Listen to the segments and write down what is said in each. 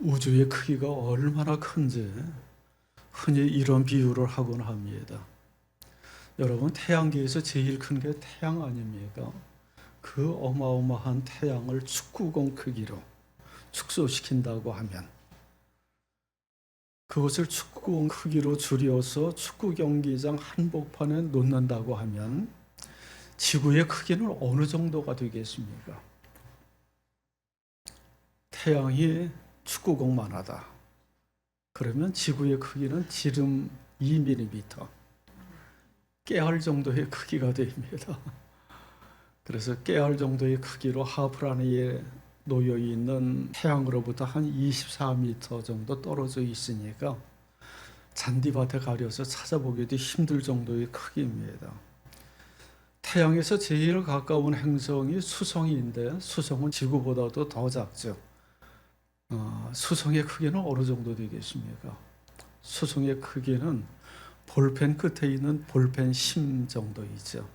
우주의 크기가 얼마나 큰지 흔히 이런 비유를 하곤 합니다. 여러분 태양계에서 제일 큰 게 태양 아닙니까? 그 어마어마한 태양을 축구공 크기로 축소시킨다고 하면 그것을 축구공 크기로 줄여서 축구 경기장 한복판에 놓는다고 하면 지구의 크기는 어느 정도가 되겠습니까? 태양이 축구공만 하다. 그러면 지구의 크기는 지름 2mm, 깨알 정도의 크기가 됩니다. 그래서 깨알 정도의 크기로 하프라니에 놓여 있는 태양으로부터 한 24m 정도 떨어져 있으니까 잔디밭에 가려서 찾아보기도 힘들 정도의 크기입니다. 태양에서 제일 가까운 행성이 수성인데 수성은 지구보다도 더 작죠. 어, 수성의 크기는 어느 정도 되겠습니까? 수성의 크기는 볼펜 끝에 있는 볼펜 심 정도이죠.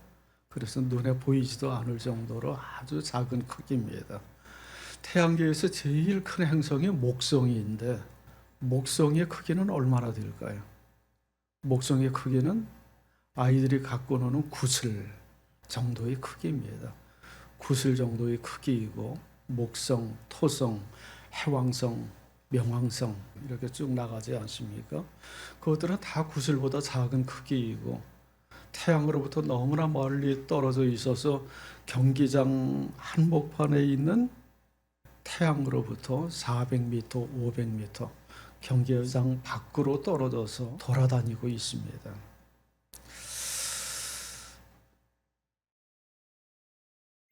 그래서 눈에 보이지도 않을 정도로 아주 작은 크기입니다. 태양계에서 제일 큰 행성이 목성인데 목성의 크기는 얼마나 될까요? 목성의 크기는 아이들이 갖고 노는 구슬 정도의 크기입니다. 구슬 정도의 크기이고 목성, 토성, 해왕성, 명왕성 이렇게 쭉 나가지 않습니까? 그것들은 다 구슬보다 작은 크기이고 태양으로부터 너무나 멀리 떨어져 있어서 경기장 한복판에 있는 태양으로부터 400m, 500m 경기장 밖으로 떨어져서 돌아다니고 있습니다.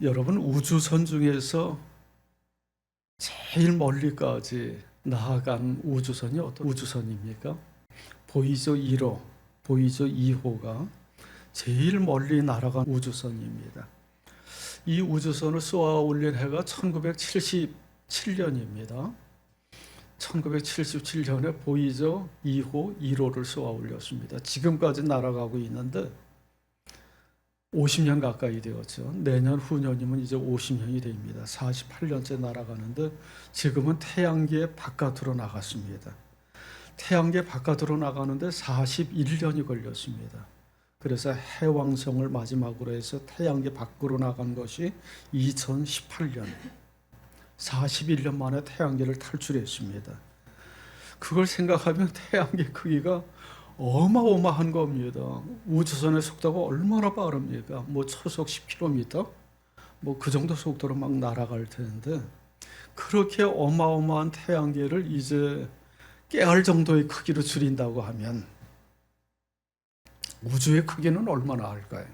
여러분 우주선 중에서 제일 멀리까지 나아간 우주선이 어떤 우주선입니까? 보이저 1호, 보이저 2호가 제일 멀리 날아간 우주선입니다. 이 우주선을 쏘아 올린 해가 1977년입니다. 1977년에 보이저 2호, 1호를 쏘아 올렸습니다. 지금까지 날아가고 있는데 50년 가까이 되었죠. 내년 후년이면 이제 50년이 됩니다. 48년째 날아가는데 지금은 태양계 바깥으로 나갔습니다. 태양계 바깥으로 나가는데 41년이 걸렸습니다. 그래서 해왕성을 마지막으로 해서 태양계 밖으로 나간 것이 2018년 41년 만에 태양계를 탈출했습니다. 그걸 생각하면 태양계 크기가 어마어마한 겁니다. 우주선의 속도가 얼마나 빠릅니까? 뭐 초속 10km? 뭐 그 정도 속도로 막 날아갈 텐데 그렇게 어마어마한 태양계를 이제 깨알 정도의 크기로 줄인다고 하면 우주의 크기는 얼마나 할까요?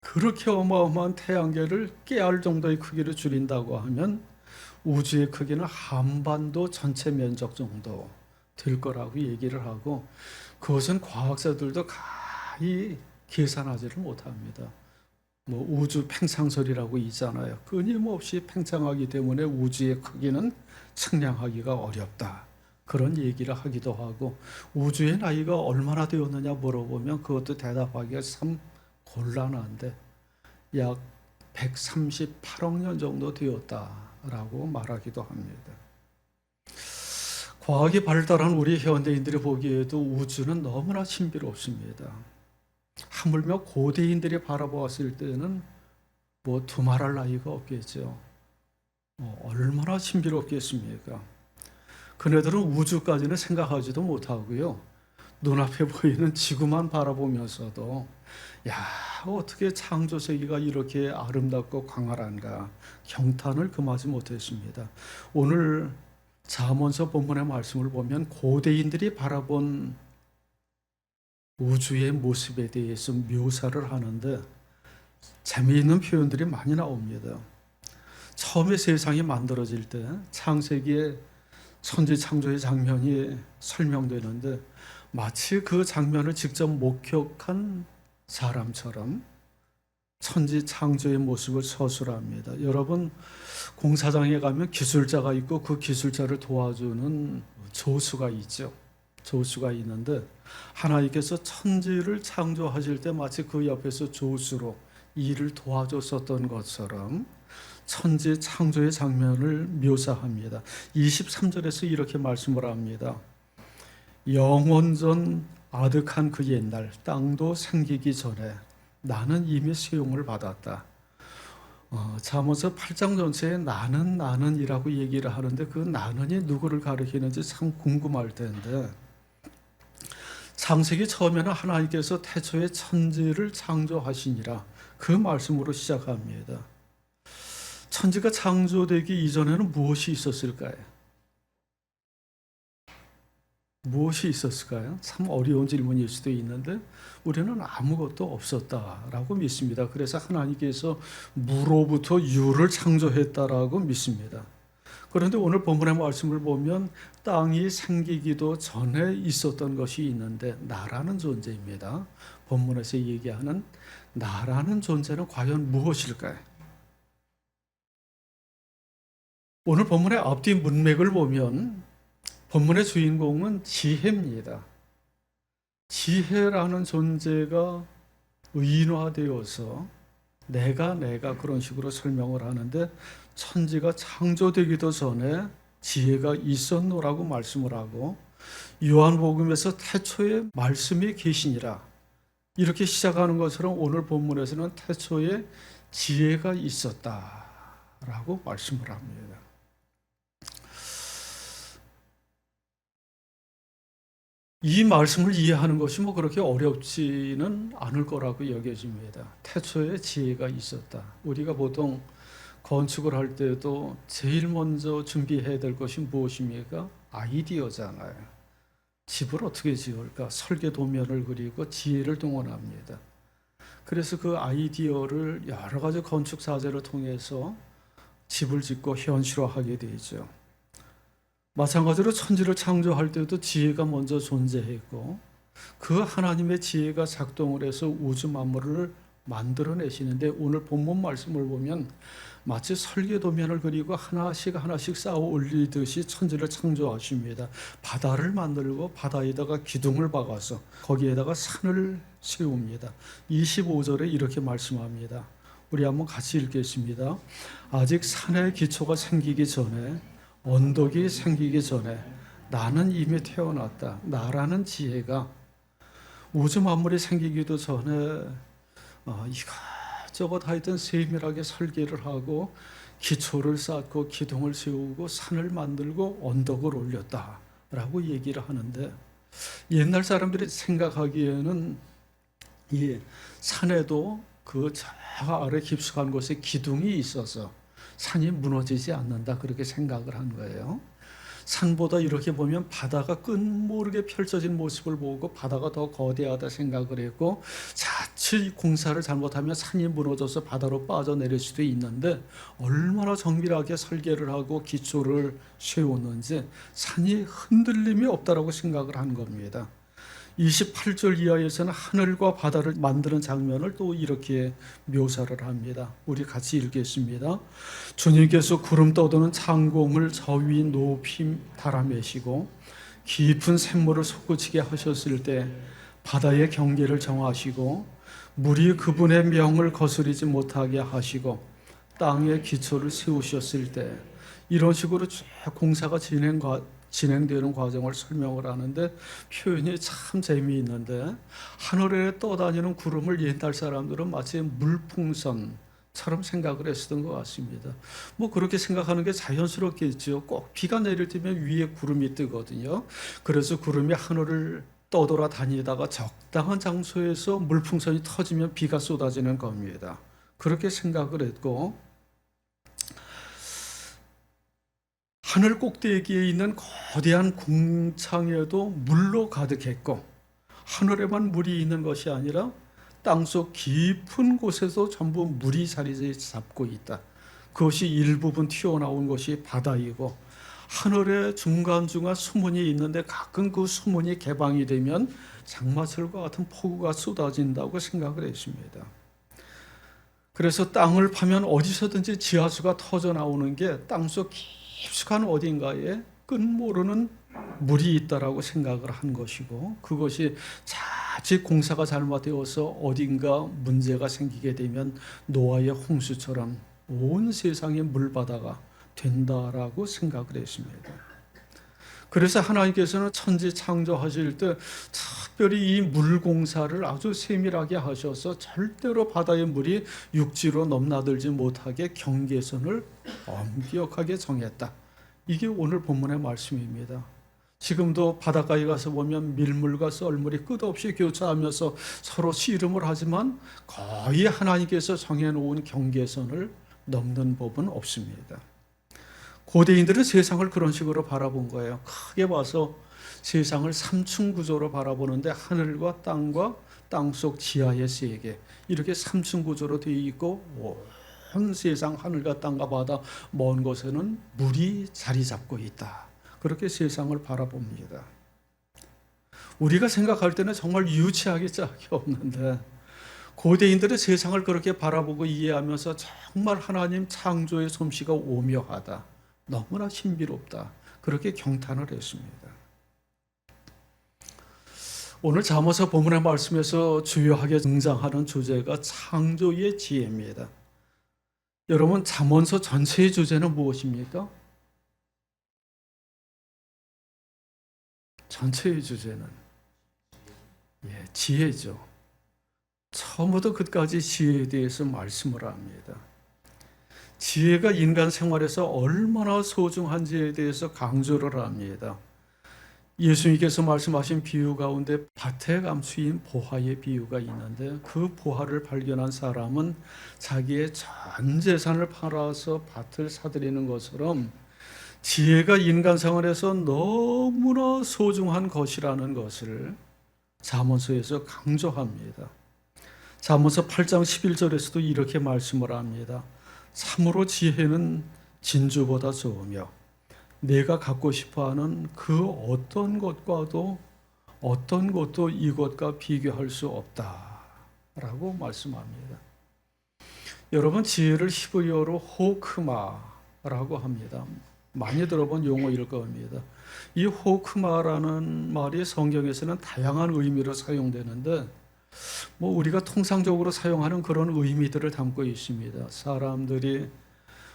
그렇게 어마어마한 태양계를 깨알 정도의 크기로 줄인다고 하면 우주의 크기는 한반도 전체 면적 정도 될 거라고 얘기를 하고 그것은 과학자들도 가히 계산하지를 못합니다. 뭐 우주 팽창설이라고 있잖아요. 끊임없이 팽창하기 때문에 우주의 크기는 측량하기가 어렵다. 그런 얘기를 하기도 하고 우주의 나이가 얼마나 되었느냐 물어보면 그것도 대답하기가 참 곤란한데 약 138억 년 정도 되었다라고 말하기도 합니다. 과학이 발달한 우리 현대인들이 보기에도 우주는 너무나 신비롭습니다. 하물며 고대인들이 바라보았을 때는 뭐 두말할 나위가 없겠죠. 어, 얼마나 신비롭겠습니까? 그네들은 우주까지는 생각하지도 못하고요. 눈앞에 보이는 지구만 바라보면서도 야 어떻게 창조 세계가 이렇게 아름답고 광활한가 경탄을 금하지 못했습니다. 오늘 잠언서 본문의 말씀을 보면 고대인들이 바라본 우주의 모습에 대해서 묘사를 하는데 재미있는 표현들이 많이 나옵니다. 처음에 세상이 만들어질 때 창세기에 천지 창조의 장면이 설명되는데 마치 그 장면을 직접 목격한 사람처럼 천지 창조의 모습을 서술합니다. 여러분 공사장에 가면 기술자가 있고 그 기술자를 도와주는 조수가 있죠. 조수가 있는데 하나님께서 천지를 창조하실 때 마치 그 옆에서 조수로 일을 도와줬었던 것처럼 천지 창조의 장면을 묘사합니다. 23절에서 이렇게 말씀을 합니다. 영원전 아득한 그 옛날 땅도 생기기 전에 나는 이미 수용을 받았다. 어, 잠언서 8장 전체에 나는 나는이라고 얘기를 하는데 그 나는이 누구를 가리키는지 참 궁금할 텐데 창세기 처음에는 하나님께서 태초에 천지를 창조하시니라 그 말씀으로 시작합니다. 천지가 창조되기 이전에는 무엇이 있었을까요? 무엇이 있었을까요? 참 어려운 질문일 수도 있는데 우리는 아무것도 없었다라고 믿습니다. 그래서 하나님께서 무로부터 유를 창조했다라고 믿습니다. 그런데 오늘 본문의 말씀을 보면 땅이 생기기도 전에 있었던 것이 있는데 나라는 존재입니다. 본문에서 얘기하는 나라는 존재는 과연 무엇일까요? 오늘 본문의 앞뒤 문맥을 보면 본문의 주인공은 지혜입니다. 지혜라는 존재가 의인화되어서 내가 내가 그런 식으로 설명을 하는데 천지가 창조되기도 전에 지혜가 있었노라고 말씀을 하고 요한복음에서 태초에 말씀이 계시니라 이렇게 시작하는 것처럼 오늘 본문에서는 태초에 지혜가 있었다라고 말씀을 합니다. 이 말씀을 이해하는 것이 뭐 그렇게 어렵지는 않을 거라고 여겨집니다. 태초에 지혜가 있었다. 우리가 보통 건축을 할 때도 제일 먼저 준비해야 될 것이 무엇입니까? 아이디어잖아요. 집을 어떻게 지을까? 설계 도면을 그리고 지혜를 동원합니다. 그래서 그 아이디어를 여러 가지 건축 사제를 통해서 집을 짓고 현실화하게 되죠. 마찬가지로 천지를 창조할 때도 지혜가 먼저 존재했고 그 하나님의 지혜가 작동을 해서 우주 만물을 만들어내시는데 오늘 본문 말씀을 보면 마치 설계 도면을 그리고 하나씩 하나씩 쌓아 올리듯이 천지를 창조하십니다. 바다를 만들고 바다에다가 기둥을 박아서 거기에다가 산을 세웁니다. 25절에 이렇게 말씀합니다. 우리 한번 같이 읽겠습니다. 아직 산의 기초가 생기기 전에 언덕이 생기기 전에 나는 이미 태어났다. 나라는 지혜가 우주 만물이 생기기도 전에 어, 이것저것 하여튼 세밀하게 설계를 하고 기초를 쌓고 기둥을 세우고 산을 만들고 언덕을 올렸다라고 얘기를 하는데 옛날 사람들이 생각하기에는 이 산에도 그 저 아래 깊숙한 곳에 기둥이 있어서 산이 무너지지 않는다 그렇게 생각을 한 거예요. 산보다 이렇게 보면 바다가 끝모르게 펼쳐진 모습을 보고 바다가 더 거대하다 생각을 했고 자칫 공사를 잘못하면 산이 무너져서 바다로 빠져내릴 수도 있는데 얼마나 정밀하게 설계를 하고 기초를 세웠는지 산이 흔들림이 없다라고 생각을 한 겁니다. 28절 이하에서는 하늘과 바다를 만드는 장면을 또 이렇게 묘사를 합니다. 우리 같이 읽겠습니다. 주님께서 구름 떠도는 창공을 저위 높이 달아매시고 깊은 샘물을 솟구치게 하셨을 때 바다의 경계를 정하시고 물이 그분의 명을 거스르지 못하게 하시고 땅의 기초를 세우셨을 때 이런 식으로 쭉 공사가 진행 진행되는 과정을 설명을 하는데 표현이 참 재미있는데 하늘에 떠다니는 구름을 옛날 사람들은 마치 물풍선 처럼 생각을 했었던 것 같습니다. 뭐 그렇게 생각하는 게 자연스럽겠죠. 꼭 비가 내릴 때면 위에 구름이 뜨거든요. 그래서 구름이 하늘을 떠돌아 다니다가 적당한 장소에서 물풍선이 터지면 비가 쏟아지는 겁니다. 그렇게 생각을 했고 하늘 꼭대기에 있는 거대한 궁창에도 물로 가득했고 하늘에만 물이 있는 것이 아니라 땅속 깊은 곳에도 전부 물이 자리 잡고 있다. 그것이 일부분 튀어나온 것이 바다이고 하늘의 중간중간 수문이 있는데 가끔 그 수문이 개방이 되면 장마철과 같은 폭우가 쏟아진다고 생각을 했습니다. 그래서 땅을 파면 어디서든지 지하수가 터져 나오는 게 땅속 깊 숙한 어딘가에 끝 모르는 물이 있다라고 생각을 한 것이고 그것이 자칫 공사가 잘못되어서 어딘가 문제가 생기게 되면 노아의 홍수처럼 온 세상의 물바다가 된다라고 생각을 했습니다. 그래서 하나님께서는 천지 창조하실 때 특별히 이 물공사를 아주 세밀하게 하셔서 절대로 바다의 물이 육지로 넘나들지 못하게 경계선을 엄격하게 정했다. 이게 오늘 본문의 말씀입니다. 지금도 바닷가에 가서 보면 밀물과 썰물이 끝없이 교차하면서 서로 씨름을 하지만 거의 하나님께서 정해놓은 경계선을 넘는 법은 없습니다. 고대인들은 세상을 그런 식으로 바라본 거예요. 크게 봐서 세상을 삼층 구조로 바라보는데 하늘과 땅과 땅속 지하의 세계 이렇게 삼층 구조로 되어 있고 온 세상 하늘과 땅과 바다 먼 곳에는 물이 자리 잡고 있다. 그렇게 세상을 바라봅니다. 우리가 생각할 때는 정말 유치하게 짝이 없는데 고대인들은 세상을 그렇게 바라보고 이해하면서 정말 하나님 창조의 솜씨가 오묘하다. 너무나 신비롭다. 그렇게 경탄을 했습니다. 오늘 잠언서 본문의 말씀에서 주요하게 등장하는 주제가 창조의 지혜입니다. 여러분 잠언서 전체의 주제는 무엇입니까? 전체의 주제는 예, 지혜죠. 처음부터 끝까지 지혜에 대해서 말씀을 합니다. 지혜가 인간 생활에서 얼마나 소중한지에 대해서 강조를 합니다. 예수님께서 말씀하신 비유 가운데 밭에 감추인 보화의 비유가 있는데 그 보화를 발견한 사람은 자기의 전 재산을 팔아서 밭을 사들이는 것처럼 지혜가 인간 생활에서 너무나 소중한 것이라는 것을 잠언서에서 강조합니다. 잠언서 8장 11절에서도 이렇게 말씀을 합니다. 참으로 지혜는 진주보다 좋으며 내가 갖고 싶어하는 그 어떤 것과도 어떤 것도 이것과 비교할 수 없다라고 말씀합니다. 여러분 지혜를 히브리어로 호크마라고 합니다. 많이 들어본 용어일 겁니다. 이 호크마라는 말이 성경에서는 다양한 의미로 사용되는데 뭐 우리가 통상적으로 사용하는 그런 의미들을 담고 있습니다. 사람들이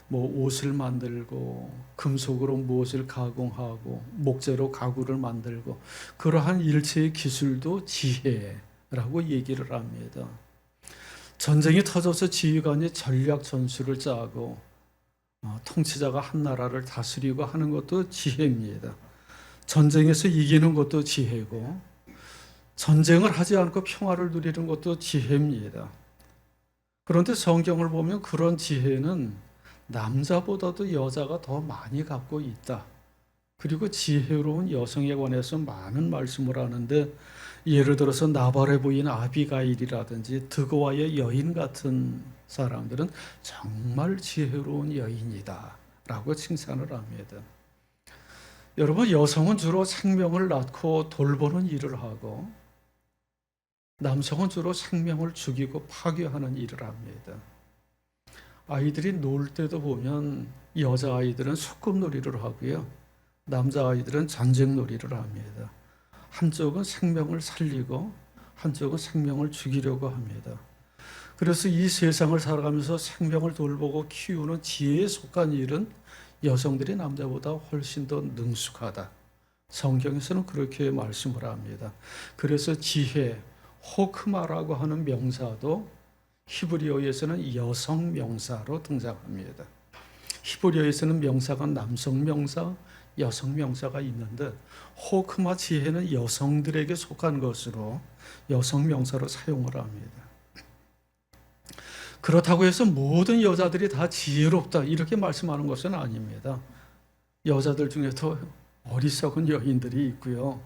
뭐 옷을 만들고 금속으로 무엇을 가공하고 목재로 가구를 만들고 그러한 일체의 기술도 지혜라고 얘기를 합니다. 전쟁이 터져서 지휘관이 전략 전술을 짜고 어, 통치자가 한 나라를 다스리고 하는 것도 지혜입니다. 전쟁에서 이기는 것도 지혜고 전쟁을 하지 않고 평화를 누리는 것도 지혜입니다. 그런데 성경을 보면 그런 지혜는 남자보다도 여자가 더 많이 갖고 있다. 그리고 지혜로운 여성에 관해서 많은 말씀을 하는데 예를 들어서 나발의 부인 아비가일이라든지 드고와의 여인 같은 사람들은 정말 지혜로운 여인이다. 라고 칭찬을 합니다. 여러분, 여성은 주로 생명을 낳고 돌보는 일을 하고 남성은 주로 생명을 죽이고 파괴하는 일을 합니다. 아이들이 놀 때도 보면 여자 아이들은 소꿉놀이를 하고요. 남자 아이들은 전쟁놀이를 합니다. 한쪽은 생명을 살리고 한쪽은 생명을 죽이려고 합니다. 그래서 이 세상을 살아가면서 생명을 돌보고 키우는 지혜에 속한 일은 여성들이 남자보다 훨씬 더 능숙하다. 성경에서는 그렇게 말씀을 합니다. 그래서 지혜, 호크마라고 하는 명사도 히브리어에서는 여성 명사로 등장합니다. 히브리어에서는 명사가 남성 명사, 여성 명사가 있는데 호크마 지혜는 여성들에게 속한 것으로 여성 명사로 사용을 합니다. 그렇다고 해서 모든 여자들이 다 지혜롭다 이렇게 말씀하는 것은 아닙니다. 여자들 중에도 어리석은 여인들이 있고요.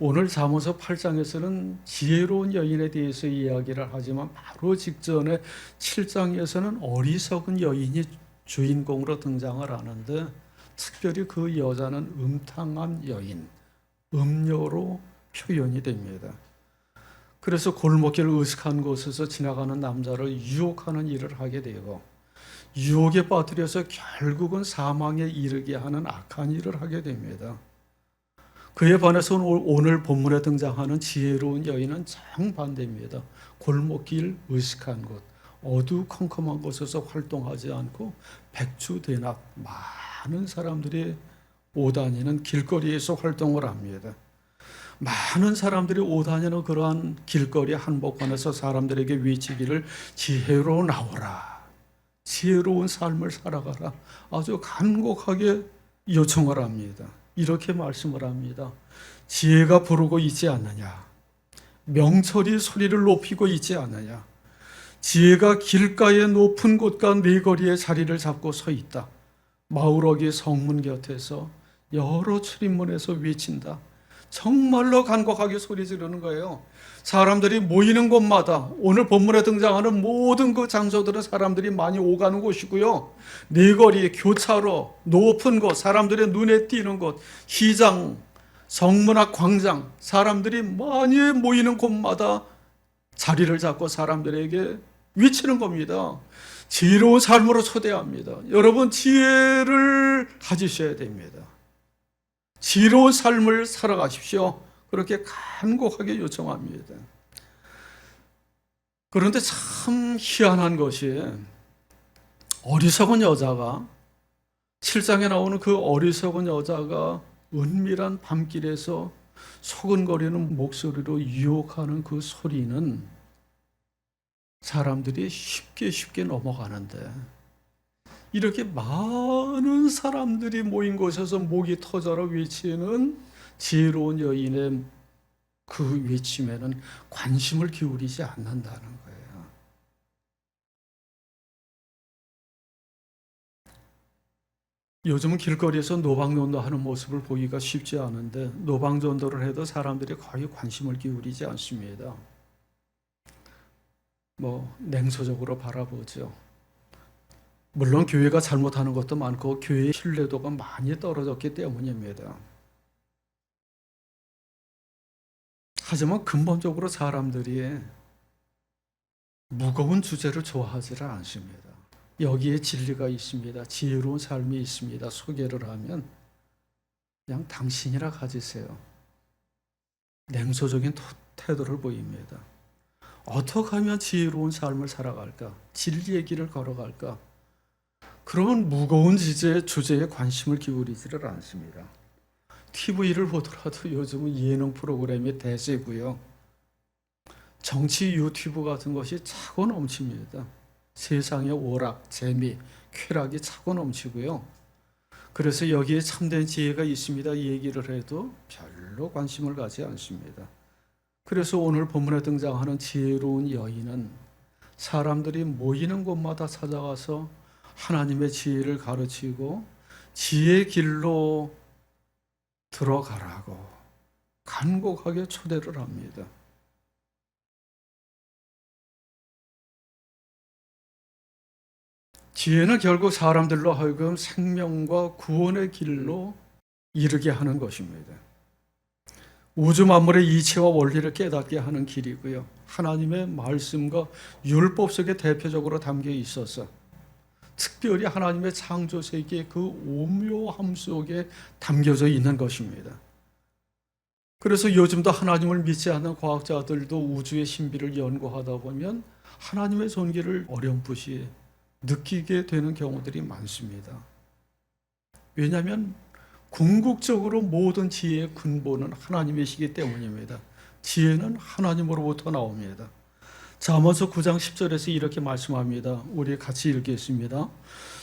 오늘 잠언서 8장에서는 지혜로운 여인에 대해서 이야기를 하지만 바로 직전에 7장에서는 어리석은 여인이 주인공으로 등장을 하는데 특별히 그 여자는 음탕한 여인, 음료로 표현이 됩니다. 그래서 골목길 으슥한 곳에서 지나가는 남자를 유혹하는 일을 하게 되고 유혹에 빠뜨려서 결국은 사망에 이르게 하는 악한 일을 하게 됩니다. 그에 반해서 오늘 본문에 등장하는 지혜로운 여인은 정반대입니다. 골목길 의식한 곳, 어두컴컴한 곳에서 활동하지 않고 백주대낮 많은 사람들이 오다니는 길거리에서 활동을 합니다. 많은 사람들이 오다니는 그러한 길거리 한복판에서 사람들에게 외치기를 지혜로 나오라. 지혜로운 삶을 살아가라. 아주 간곡하게 요청을 합니다. 이렇게 말씀을 합니다. 지혜가 부르고 있지 않느냐. 명철이 소리를 높이고 있지 않느냐. 지혜가 길가의 높은 곳과 네거리에 자리를 잡고 서 있다. 마을어기 성문 곁에서 여러 출입문에서 외친다. 정말로 간곡하게 소리 지르는 거예요. 사람들이 모이는 곳마다 오늘 본문에 등장하는 모든 그 장소들은 사람들이 많이 오가는 곳이고요. 네거리, 교차로, 높은 곳, 사람들의 눈에 띄는 곳, 시장, 성문 앞 광장, 사람들이 많이 모이는 곳마다 자리를 잡고 사람들에게 외치는 겁니다. 지혜로운 삶으로 초대합니다. 여러분 지혜를 가지셔야 됩니다. 지혜로운 삶을 살아가십시오. 그렇게 간곡하게 요청합니다. 그런데 참 희한한 것이 어리석은 여자가 7장에 나오는 그 어리석은 여자가 은밀한 밤길에서 소근거리는 목소리로 유혹하는 그 소리는 사람들이 쉽게 쉽게 넘어가는데 이렇게 많은 사람들이 모인 곳에서 목이 터져라 외치는 지혜로운 여인의 그 외침에는 관심을 기울이지 않는다는 거예요. 요즘은 길거리에서 노방전도 하는 모습을 보기가 쉽지 않은데 노방전도를 해도 사람들이 거의 관심을 기울이지 않습니다. 뭐 냉소적으로 바라보죠. 물론 교회가 잘못하는 것도 많고 교회의 신뢰도가 많이 떨어졌기 때문입니다. 하지만 근본적으로 사람들이 무거운 주제를 좋아하지를 않습니다. 여기에 진리가 있습니다. 지혜로운 삶이 있습니다. 소개를 하면 그냥 당신이라 가지세요. 냉소적인 태도를 보입니다. 어떻게 하면 지혜로운 삶을 살아갈까? 진리의 길을 걸어갈까? 그런 무거운 주제, 주제에 관심을 기울이지를 않습니다. TV를 보더라도 요즘은 예능 프로그램이 대세고요. 정치 유튜브 같은 것이 차고 넘칩니다. 세상의 오락, 재미, 쾌락이 차고 넘치고요. 그래서 여기에 참된 지혜가 있습니다. 이 얘기를 해도 별로 관심을 가지 않습니다. 그래서 오늘 본문에 등장하는 지혜로운 여인은 사람들이 모이는 곳마다 찾아가서 하나님의 지혜를 가르치고 지혜의 길로 들어가라고 간곡하게 초대를 합니다. 지혜는 결국 사람들로 하여금 생명과 구원의 길로 이르게 하는 것입니다. 우주 만물의 이치와 원리를 깨닫게 하는 길이고요. 하나님의 말씀과 율법 속에 대표적으로 담겨 있어서 특별히 하나님의 창조 세계의 그 오묘함 속에 담겨져 있는 것입니다. 그래서 요즘도 하나님을 믿지 않는 과학자들도 우주의 신비를 연구하다 보면 하나님의 존귀를 어렴풋이 느끼게 되는 경우들이 많습니다. 왜냐하면 궁극적으로 모든 지혜의 근본은 하나님이시기 때문입니다. 지혜는 하나님으로부터 나옵니다. 잠언서 9장 10절에서 이렇게 말씀합니다. 우리 같이 읽겠습니다.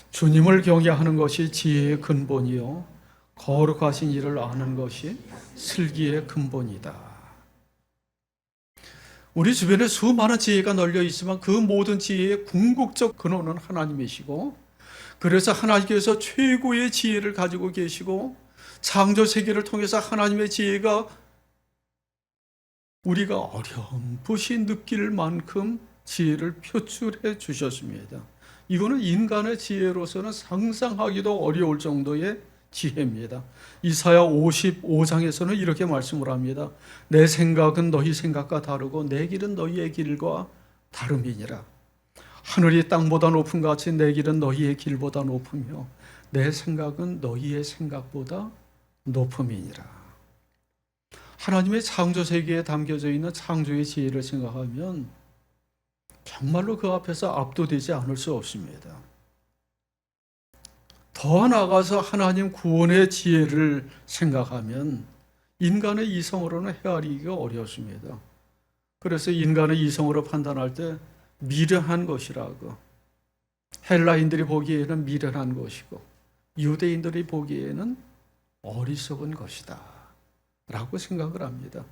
주님을 경외하는 것이 지혜의 근본이요 거룩하신 일을 아는 것이 슬기의 근본이다. 우리 주변에 수많은 지혜가 널려 있지만 그 모든 지혜의 궁극적 근원은 하나님이시고 그래서 하나님께서 최고의 지혜를 가지고 계시고 창조 세계를 통해서 하나님의 지혜가 우리가 어렴풋이 느낄 만큼 지혜를 표출해 주셨습니다. 이거는 인간의 지혜로서는 상상하기도 어려울 정도의 지혜입니다. 이사야 55장에서는 이렇게 말씀을 합니다. 내 생각은 너희 생각과 다르고 내 길은 너희의 길과 다름이니라. 하늘이 땅보다 높은 같이 내 길은 너희의 길보다 높으며 내 생각은 너희의 생각보다 높음이니라. 하나님의 창조 세계에 담겨져 있는 창조의 지혜를 생각하면 정말로 그 앞에서 압도되지 않을 수 없습니다. 더 나아가서 하나님 구원의 지혜를 생각하면 인간의 이성으로는 헤아리기가 어렵습니다. 그래서 인간의 이성으로 판단할 때 미련한 것이라고 헬라인들이 보기에는 미련한 것이고 유대인들이 보기에는 어리석은 것이다. 라고 생각을 합니다.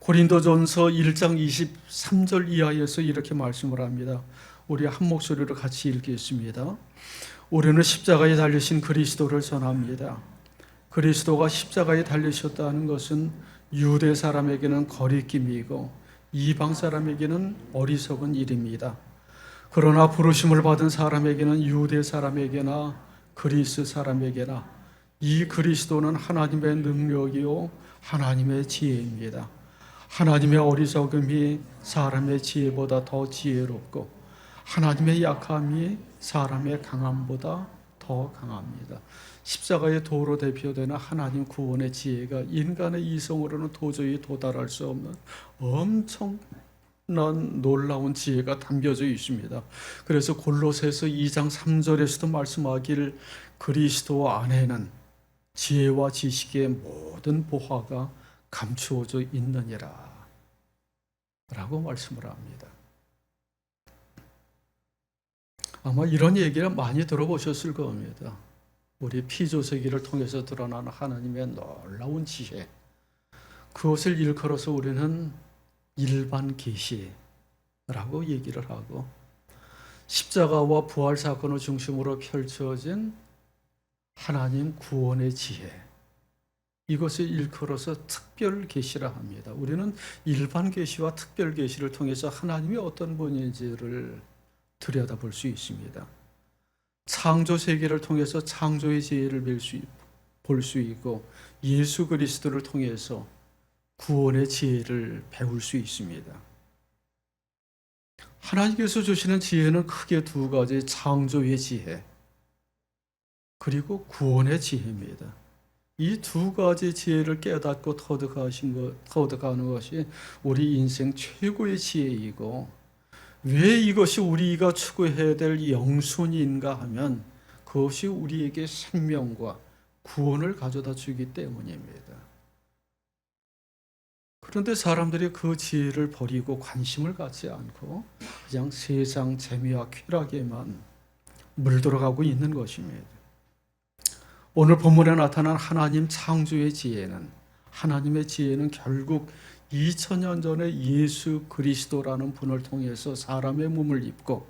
고린도전서 1장 23절 이하에서 이렇게 말씀을 합니다. 우리 한 목소리로 같이 읽겠습니다. 우리는 십자가에 달리신 그리스도를 전합니다. 그리스도가 십자가에 달리셨다는 것은 유대 사람에게는 거리낌이고 이방 사람에게는 어리석은 일입니다. 그러나 부르심을 받은 사람에게는 유대 사람에게나 그리스 사람에게나 이 그리스도는 하나님의 능력이요 하나님의 지혜입니다. 하나님의 어리석음이 사람의 지혜보다 더 지혜롭고 하나님의 약함이 사람의 강함보다 더 강합니다. 십자가의 도로 대표되는 하나님 구원의 지혜가 인간의 이성으로는 도저히 도달할 수 없는 엄청난 놀라운 지혜가 담겨져 있습니다. 그래서 골로새서 2장 3절에서도 말씀하기를 그리스도 안에는 지혜와 지식의 모든 보화가 감추어져 있느니라 라고 말씀을 합니다. 아마 이런 얘기를 많이 들어보셨을 겁니다. 우리 피조세기를 통해서 드러나는 하나님의 놀라운 지혜. 그것을 일컬어서 우리는 일반 계시라고 얘기를 하고 십자가와 부활 사건을 중심으로 펼쳐진 하나님 구원의 지혜. 이것을 일컬어서 특별 계시라 합니다. 우리는 일반 계시와 특별 계시를 통해서 하나님이 어떤 분인지를 들여다볼 수 있습니다. 창조 세계를 통해서 창조의 지혜를 볼수 있고 예수 그리스도를 통해서 구원의 지혜를 배울 수 있습니다. 하나님께서 주시는 지혜는 크게 두 가지 창조의 지혜 그리고 구원의 지혜입니다. 이 두 가지 지혜를 깨닫고 터득하신 것, 터득하는 것이 우리 인생 최고의 지혜이고 왜 이것이 우리가 추구해야 될 영순인가 하면 그것이 우리에게 생명과 구원을 가져다 주기 때문입니다. 그런데 사람들이 그 지혜를 버리고 관심을 갖지 않고 그냥 세상 재미와 쾌락에만 물들어가고 있는 것입니다. 오늘 본문에 나타난 하나님 창조의 지혜는 하나님의 지혜는 결국 2000년 전에 예수 그리스도라는 분을 통해서 사람의 몸을 입고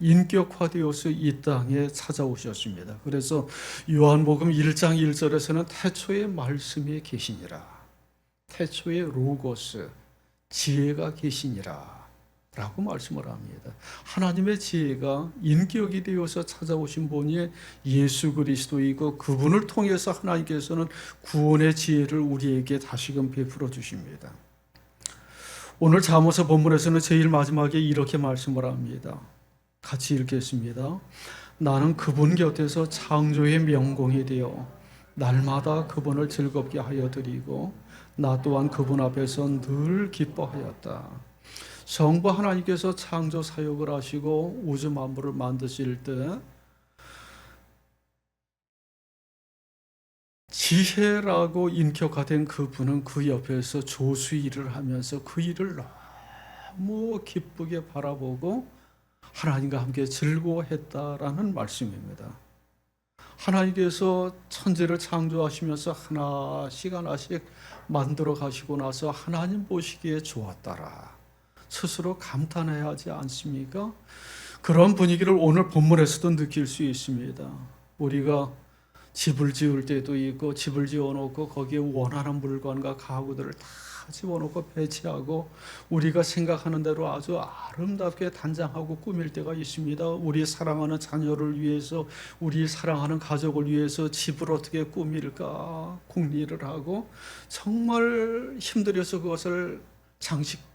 인격화되어서 이 땅에 찾아오셨습니다. 그래서 요한복음 1장 1절에서는 태초에 말씀이 계시니라. 태초에 로고스 지혜가 계시니라. 라고 말씀을 합니다. 하나님의 지혜가 인격이 되어서 찾아오신 분이 예수 그리스도이고 그분을 통해서 하나님께서는 구원의 지혜를 우리에게 다시금 베풀어 주십니다. 오늘 잠언서 본문에서는 제일 마지막에 이렇게 말씀을 합니다. 같이 읽겠습니다. 나는 그분 곁에서 창조의 명공이 되어 날마다 그분을 즐겁게 하여 드리고 나 또한 그분 앞에서 늘 기뻐하였다. 성부 하나님께서 창조 사역을 하시고 우주 만물을 만드실 때 지혜라고 인격화된 그분은 그 옆에서 조수 일을 하면서 그 일을 너무 기쁘게 바라보고 하나님과 함께 즐거워했다라는 말씀입니다. 하나님께서 천지를 창조하시면서 하나씩 하나씩 만들어 가시고 나서 하나님 보시기에 좋았다라. 스스로 감탄해야 하지 않습니까? 그런 분위기를 오늘 본문에서도 느낄 수 있습니다. 우리가 집을 지을 때도 있고 집을 지어놓고 거기에 원하는 물건과 가구들을 다 집어넣고 배치하고 우리가 생각하는 대로 아주 아름답게 단장하고 꾸밀 때가 있습니다. 우리 사랑하는 자녀를 위해서 우리 사랑하는 가족을 위해서 집을 어떻게 꾸밀까 궁리를 하고 정말 힘들여서 그것을 장식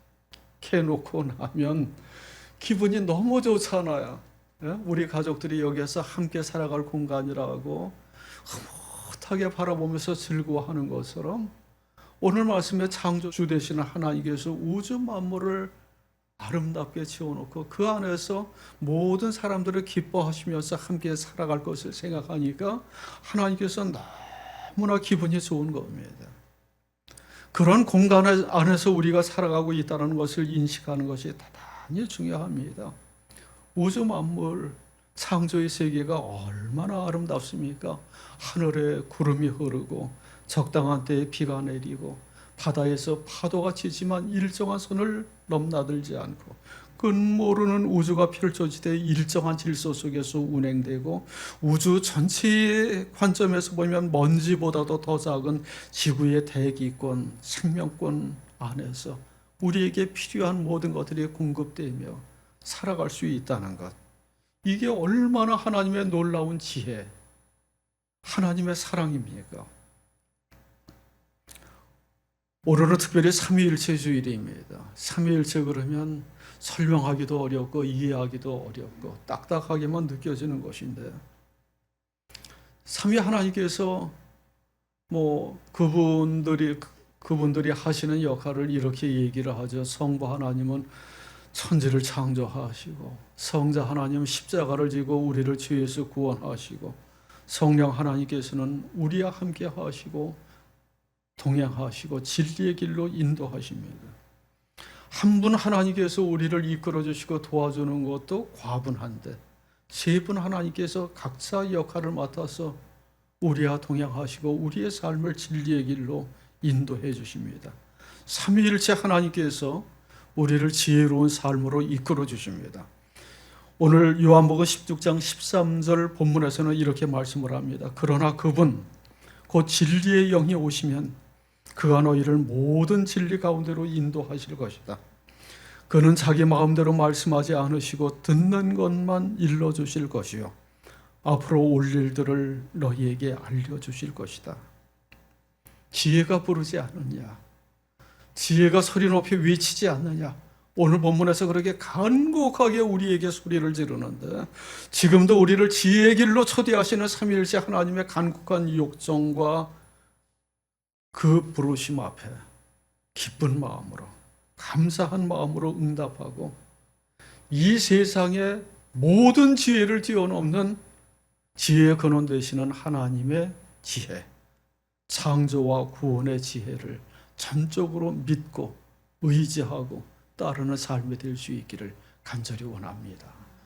해놓고 나면 기분이 너무 좋잖아요. 예? 우리 가족들이 여기서 함께 살아갈 공간이라고 흐뭇하게 바라보면서 즐거워하는 것처럼 오늘 말씀에 창조주 되시는 하나님께서 우주 만물을 아름답게 지어놓고 그 안에서 모든 사람들을 기뻐하시면서 함께 살아갈 것을 생각하니까 하나님께서 너무나 기분이 좋은 겁니다. 그런 공간 안에서 우리가 살아가고 있다는 것을 인식하는 것이 대단히 중요합니다. 우주 만물 창조의 세계가 얼마나 아름답습니까? 하늘에 구름이 흐르고 적당한 때에 비가 내리고 바다에서 파도가 치지만 일정한 선을 넘나들지 않고 끝모르는 우주가 펼쳐지되 일정한 질서 속에서 운행되고 우주 전체의 관점에서 보면 먼지보다도 더 작은 지구의 대기권, 생명권 안에서 우리에게 필요한 모든 것들이 공급되며 살아갈 수 있다는 것. 이게 얼마나 하나님의 놀라운 지혜, 하나님의 사랑입니까? 오늘은 특별히 삼위일체 주일입니다. 삼위일체 그러면 설명하기도 어렵고 이해하기도 어렵고 딱딱하게만 느껴지는 것인데 삼위 하나님께서 뭐 그분들이 그분들이 하시는 역할을 이렇게 얘기를 하죠. 성부 하나님은 천지를 창조하시고 성자 하나님은 십자가를 지고 우리를 죄에서 구원하시고 성령 하나님께서는 우리와 함께 하시고 동행하시고 진리의 길로 인도하십니다. 한 분 하나님께서 우리를 이끌어 주시고 도와주는 것도 과분한데 세 분 하나님께서 각자 역할을 맡아서 우리와 동행하시고 우리의 삶을 진리의 길로 인도해 주십니다. 삼위일체 하나님께서 우리를 지혜로운 삶으로 이끌어 주십니다. 오늘 요한복음 16장 13절 본문에서는 이렇게 말씀을 합니다. 그러나 그분 곧 진리의 영이 오시면 그가 너희를 모든 진리 가운데로 인도하실 것이다. 그는 자기 마음대로 말씀하지 않으시고 듣는 것만 일러 주실 것이요 앞으로 올 일들을 너희에게 알려 주실 것이다. 지혜가 부르지 않느냐? 지혜가 소리 높이 외치지 않느냐? 오늘 본문에서 그렇게 간곡하게 우리에게 소리를 지르는데 지금도 우리를 지혜의 길로 초대하시는 삼위일체 하나님의 간곡한 욕정과 그 부르심 앞에 기쁜 마음으로 감사한 마음으로 응답하고 이 세상의 모든 지혜를 뛰어넘는 지혜의 근원 되시는 하나님의 지혜 창조와 구원의 지혜를 전적으로 믿고 의지하고 따르는 삶이 될 수 있기를 간절히 원합니다.